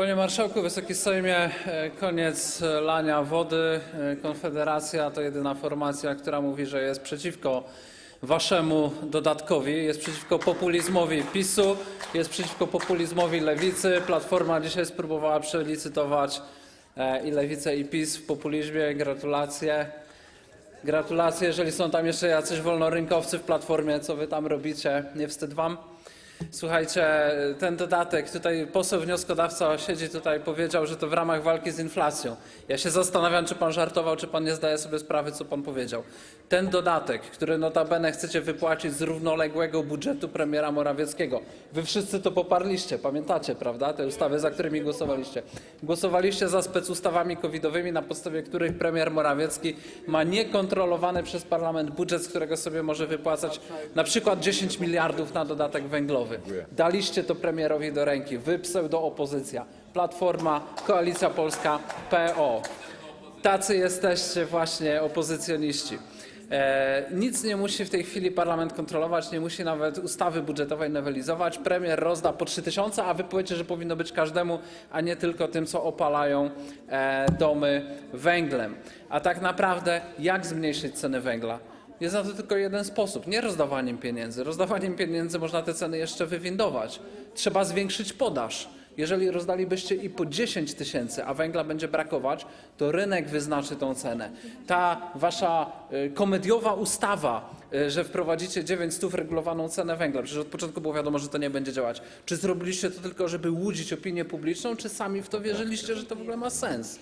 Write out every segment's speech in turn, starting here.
Panie Marszałku, Wysoki Sejmie, e, koniec lania wody. E, Konfederacja to jedyna formacja, która mówi, że jest przeciwko waszemu dodatkowi, jest przeciwko populizmowi PiSu, jest przeciwko populizmowi Lewicy. Platforma dzisiaj spróbowała przelicytować e, i Lewicę i PiS w populizmie. Gratulacje. Gratulacje, jeżeli są tam jeszcze jacyś wolnorynkowcy w Platformie, co wy tam robicie, nie wstyd wam? Słuchajcie, ten dodatek, tutaj poseł wnioskodawca siedzi tutaj, powiedział, że to w ramach walki z inflacją. Ja się zastanawiam, czy pan żartował, czy pan nie zdaje sobie sprawy, co pan powiedział. Ten dodatek, który notabene chcecie wypłacić z równoległego budżetu premiera Morawieckiego. Wy wszyscy to poparliście, pamiętacie, prawda? Te ustawy, za którymi głosowaliście. Głosowaliście za specustawami covidowymi, na podstawie których premier Morawiecki ma niekontrolowany przez parlament budżet, z którego sobie może wypłacać na przykład 10 miliardów na dodatek węglowy. Daliście to premierowi do ręki. Wy pseudo-opozycja. Platforma, Koalicja Polska, PO. Tacy jesteście właśnie opozycjoniści. E, nic nie musi w tej chwili parlament kontrolować, nie musi nawet ustawy budżetowej nowelizować. Premier rozda po 3 tysiące, a wy powiecie, że powinno być każdemu, a nie tylko tym, co opalają e, domy węglem. A tak naprawdę jak zmniejszyć ceny węgla? Jest na to tylko jeden sposób, nie rozdawaniem pieniędzy. Rozdawaniem pieniędzy można te ceny jeszcze wywindować. Trzeba zwiększyć podaż. Jeżeli rozdalibyście i po 10 tysięcy, a węgla będzie brakować, to rynek wyznaczy tą cenę. Ta wasza y, komediowa ustawa, y, że wprowadzicie 9 stów regulowaną cenę węgla, przecież od początku było wiadomo, że to nie będzie działać. Czy zrobiliście to tylko, żeby łudzić opinię publiczną, czy sami w to wierzyliście, że to w ogóle ma sens?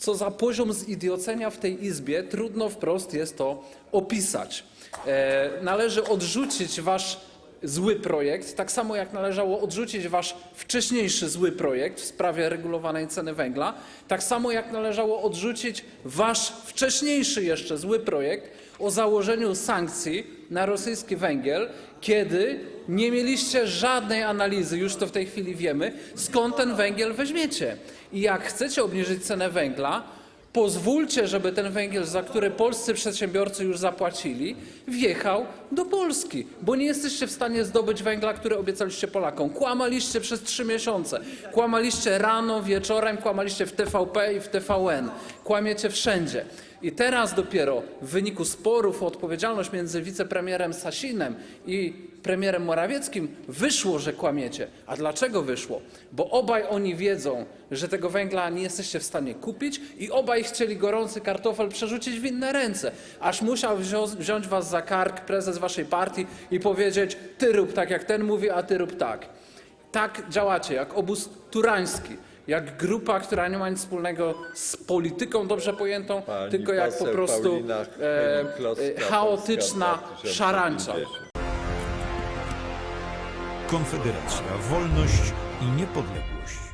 Co za poziom zidiocenia w tej Izbie, trudno wprost jest to opisać. E, należy odrzucić wasz zły projekt, tak samo jak należało odrzucić wasz wcześniejszy zły projekt w sprawie regulowanej ceny węgla, tak samo jak należało odrzucić wasz wcześniejszy jeszcze zły projekt o założeniu sankcji na rosyjski węgiel, kiedy nie mieliście żadnej analizy, już to w tej chwili wiemy, skąd ten węgiel weźmiecie. I jak chcecie obniżyć cenę węgla, pozwólcie, żeby ten węgiel, za który polscy przedsiębiorcy już zapłacili, wjechał do Polski, bo nie jesteście w stanie zdobyć węgla, który obiecaliście Polakom. Kłamaliście przez trzy miesiące. Kłamaliście rano, wieczorem, kłamaliście w TVP i w TVN. Kłamiecie wszędzie. I teraz dopiero w wyniku sporów o odpowiedzialność między wicepremierem Sasinem i premierem Morawieckim wyszło, że kłamiecie. A dlaczego wyszło? Bo obaj oni wiedzą, że tego węgla nie jesteście w stanie kupić i obaj chcieli gorący kartofel przerzucić w inne ręce. Aż musiał wziąć, was za kark prezes waszej partii i powiedzieć ty rób tak jak ten mówi, a ty rób tak. Tak działacie, jak obóz turański. Jak grupa, która nie ma nic wspólnego z polityką dobrze pojętą, Pani tylko jak po poseł prostu Paulina e, Hennig-Kloska, e, chaotyczna Polska 2050. szarańcza. Konfederacja, wolność i niepodległość.